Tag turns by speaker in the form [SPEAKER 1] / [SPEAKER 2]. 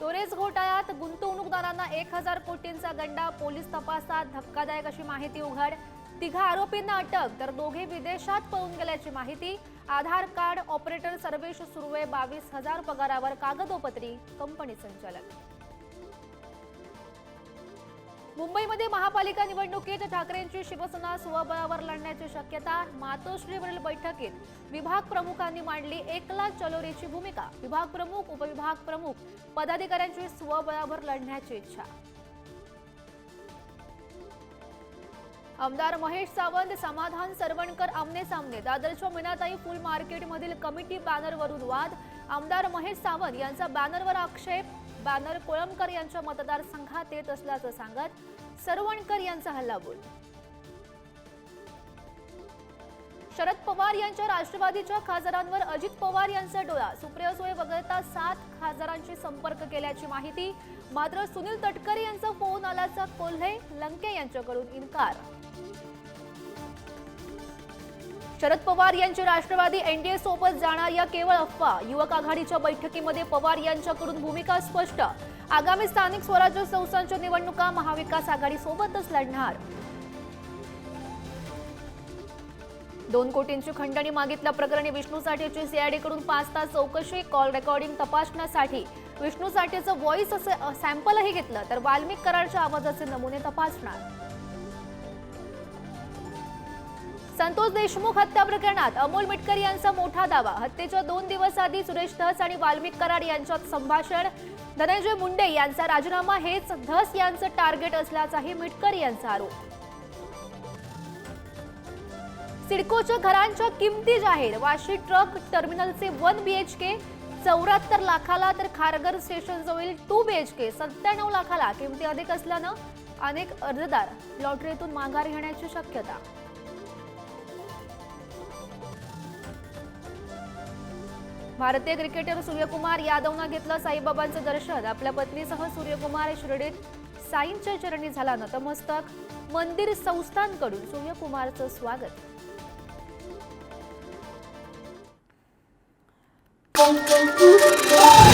[SPEAKER 1] Storage घोटाळ्यात गुंतवणूकदारांना एक हजार कोटींचा गंडा पोलीस तपासात धक्कादायक अशी माहिती उघड. तिघा आरोपींना अटक तर दोघे विदेशात पळून गेल्याची माहिती. आधार कार्ड ऑपरेटर सर्वेश सुर्वे बावीस हजार पगारावर कागदोपत्री कंपनी संचालक. मुंबईमध्ये महापालिका निवडणुकीत ठाकरेंची शिवसेना स्वबळावर लढण्याची शक्यता मातोश्रीवरील बैठकीत विभाग प्रमुखांनी मांडली एकला चलोरीची भूमिका. विभाग प्रमुख उपविभाग प्रमुख पदाधिकाऱ्यांची स्वबळावर लढण्याची इच्छा. आमदार महेश सावंत समाधान सरवणकर आमने सामने दादरच्या मीनाताई फुल मार्केटमधील कमिटी बॅनरवरून वाद आमदार महेश सावंत यांचा बॅनरवर आक्षेप बॅनर कोळंबकर यांच्या मतदारसंघात येत असल्याचं सांगत सरवणकर यांचा हल्लाबोल. शरद पवार यांच्या राष्ट्रवादीच्या खासदारांवर अजित पवार यांचा डोळा. सुप्रिया सुळे वगळता सात खासदारांशी संपर्क केल्याची माहिती मात्र सुनील तटकरे यांचा फोन आल्याचा कोल्हे लंके यांच्याकडून इन्कार. शरद पवार यांची राष्ट्रवादी एनडीए सोबत जाणार या केवळ अफवा. युवक आघाडीच्या बैठकीमध्ये पवार यांच्याकडून भूमिका स्पष्ट. आगामी स्थानिक स्वराज्य संस्थांच्या निवडणुका महाविकास आघाडी सोबतच लढणार. दोन कोटींची खंडणी मागितल्या प्रकरणी विष्णू साठेची सीआयडीकडून पाच तास चौकशी कॉल रेकॉर्डिंग तपासण्यासाठी. विष्णू साठेचं व्हॉइस सॅम्पलही घेतलं तर वाल्मिक कराडच्या आवाजाचे नमुने तपासणार. संतोष देशमुख हत्या प्रकरणात अमोल मिटकर यांचा मोठा दावा. हत्येच्या दोन दिवस आधी सुरेश धस आणि वाल्मिक कराड यांच्यात संभाषण. धनंजय मुंडे यांचा राजीनामा हेच धस यांचं टार्गेट असल्याचाही मिटकर यांचा आरोप. सिडकोच्या घरांच्या किमती जाहीर. वाशी ट्रक टर्मिनलचे वन बीएचके चौऱ्याहत्तर लाखाला तर खारघर स्टेशन जवळील टू बीएचके सत्त्याण्णव लाखाला किमती अधिक असल्यानं अनेक अर्जदार लॉटरीतून माघार घेण्याची शक्यता. भारतीय क्रिकेटर सूर्यकुमार यादवनं घेतलं साईबाबांचं दर्शन. आपल्या पत्नीसह सूर्यकुमार शिर्डीत साईंच्या चरणी झाला नतमस्तक. मंदिर संस्थांकडून सूर्यकुमारचं स्वागत.
[SPEAKER 2] Thank you.